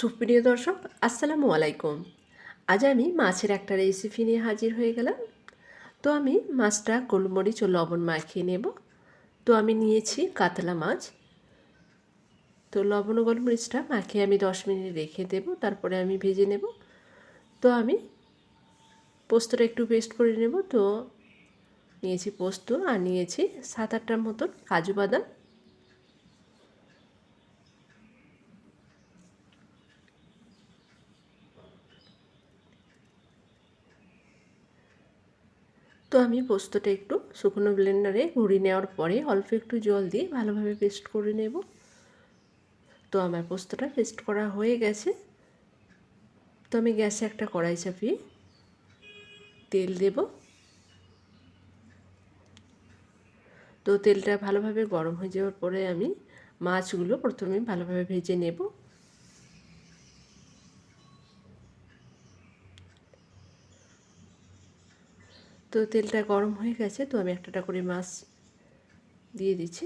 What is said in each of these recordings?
সুপ্রিয় দর্শক, আসসালামু আলাইকুম। আজ আমি মাছের একটা রেসিপি নিয়ে হাজির হয়ে গেলাম। তো আমি মাছটা গোলমরিচ ও লবণ মাখিয়ে নেব। তো আমি নিয়েছি কাতলা মাছ। তো লবণ ও গোলমরিচটা মাখিয়ে আমি দশ মিনিট রেখে দেব, তারপরে আমি ভেজে নেব। তো আমি পোস্তটা একটু পেস্ট করে নেব। তো নিয়েছি পোস্ত আর নিয়েছি সাত আটটার মতন কাজু বাদাম। তো আমি পোস্তটা একটু শুকনো ব্লেন্ডারে ঘুরিয়ে নেওয়ার পরে অল্প একটু জল দিয়ে ভালোভাবে পেস্ট করে নেব। তো আমার পোস্তটা পেস্ট করা হয়ে গেছে। তো আমি গ্যাসে একটা কড়াই চাপিয়ে তেল দেব। তো তেলটা ভালোভাবে গরম হয়ে যাওয়ার পরে আমি মাছগুলো প্রথমে ভালোভাবে ভেজে নেব। তো তেলটা গরম হয়ে গেছে, তো আমি একটা করে মাছ দিয়ে দিচ্ছি।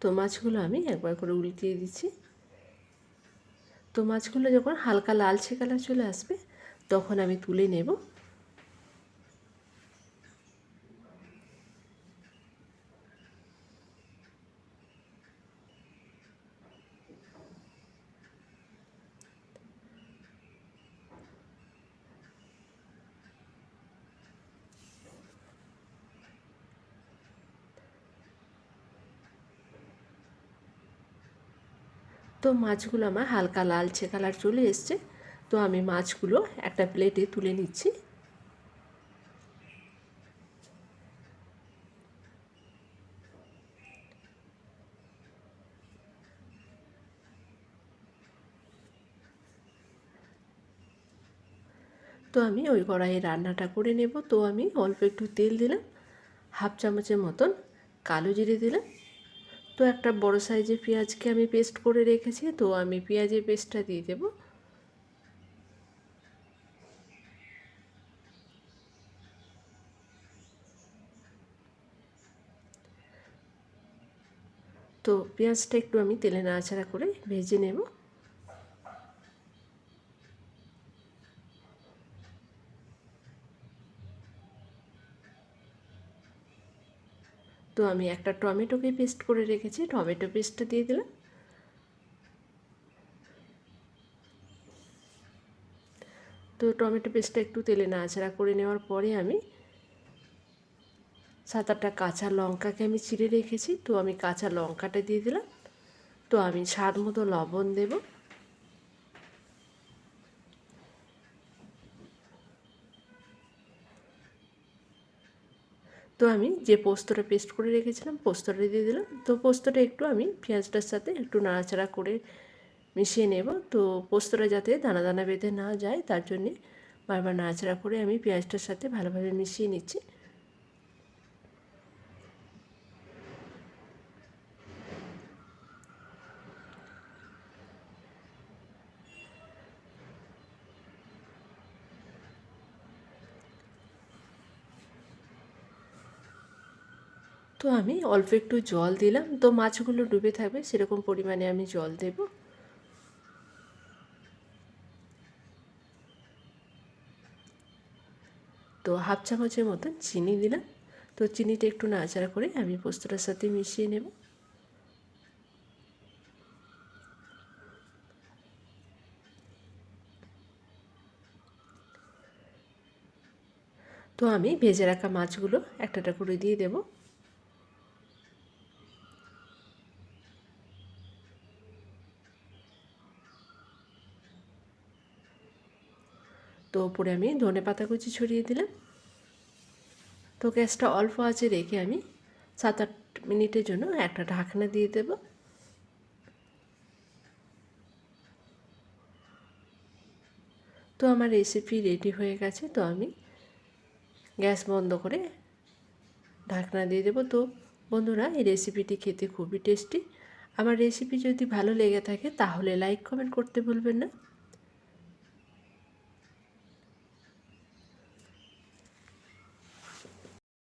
তো মাছগুলো আমি একবার করে উল্টিয়ে দিচ্ছি। তো মাছগুলো যখন হালকা লালচে কালার চলে আসবে, তখন আমি তুলে নেব। তো মাছগুলো আমার হালকা লালচে কালার চলে এসছে। তো আমি মাছগুলো একটা প্লেটে তুলে নিচ্ছি। তো আমি ওই কড়াইয়ে রান্নাটা করে নেব। তো আমি অল্প একটু তেল দিলাম। হাফ চামচের মতন কালো জিরে দিলাম। তো একটা বড় সাইজের পেঁয়াজকে আমি পেস্ট করে রেখেছি, তো আমি পেঁয়াজের পেস্টটা দিয়ে দেব। তো পেঁয়াজটা একটু আমি তেলে নাড়াচাড়া করে ভেজে নেব। তো আমি একটা টমেটোকে পেস্ট করে রেখেছি, টমেটো পেস্টটা দিয়ে দিলাম। তো টমেটো পেস্টটা একটু তেলে নাড়াচাড়া করে নেওয়ার পরে আমি সাত আটটা কাঁচা লঙ্কাকে আমি চিড়ে রেখেছি। তো আমি কাঁচা লঙ্কাটা দিয়ে দিলাম। তো আমি স্বাদ মতো লবণ দেবো। তো আমি যে পোস্তটা পেস্ট করে রেখেছিলাম, পোস্তটা দিয়ে দিলাম। তো পোস্তটা একটু আমি পেঁয়াজটার সাথে একটু নাড়াচাড়া করে মিশিয়ে নেব। তো পোস্তটা যাতে দানা দানা বেঁধে না যায়, তার জন্যে বারবার নাড়াচাড়া করে আমি পেঁয়াজটার সাথে ভালোভাবে মিশিয়ে নিচ্ছি। তো আমি অল্প একটু জল দিলাম। তো মাছগুলো ডুবে থাকবে, সেরকম পরিমাণে আমি জল দেব। তো হাফ চামচের মতন চিনি দিলাম। তো চিনিটা একটু নাড়াচাড়া করে আমি পোস্তটার সাথে মিশিয়ে নেব। তো আমি ভেজে রাখা মাছগুলো একটা করে দিয়ে দেবো। তো ওপরে আমি ধনে পাতা কুচি ছড়িয়ে দিলাম। তো গ্যাসটা অল্প আছে রেখে আমি সাত আট মিনিটের জন্য একটা ঢাকনা দিয়ে দেব। তো আমার রেসিপি রেডি হয়ে গেছে, তো আমি গ্যাস বন্ধ করে ঢাকনা দিয়ে দেবো। তো বন্ধুরা, এই রেসিপিটি খেতে খুবই টেস্টি আমার রেসিপি যদি ভালো লেগে থাকে, তাহলে লাইক কমেন্ট করতে ভুলবেন না।